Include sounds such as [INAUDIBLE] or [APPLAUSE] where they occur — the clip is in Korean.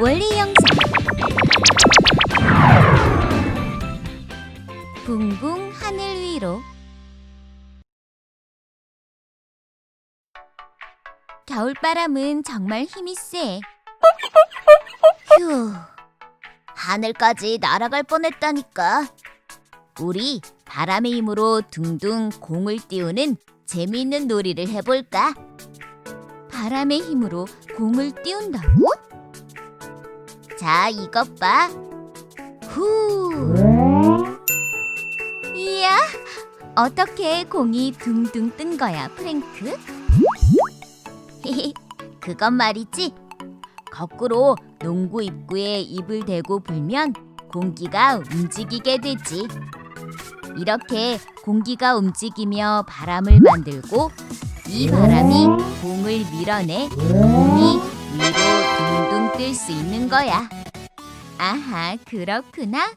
원리 영상 붕붕 하늘 위로 겨울바람은 정말 힘이 세. 휴, 하늘까지 날아갈 뻔했다니까. 우리 바람의 힘으로 둥둥 공을 띄우는 재미있는 놀이를 해볼까? 바람의 힘으로 공을 띄운다고? 자, 이것 봐. 후. 이야, 어떻게 공이 둥둥 뜬 거야, 프랭크? [LAUGHS] 그건 말이지. 거꾸로 농구 입구에 입을 대고 불면 공기가 움직이게 되지. 이렇게 공기가 움직이며 바람을 만들고 이 바람이 공을 밀어내 공이 위로 수 있는 거야. 아하, 그렇구나.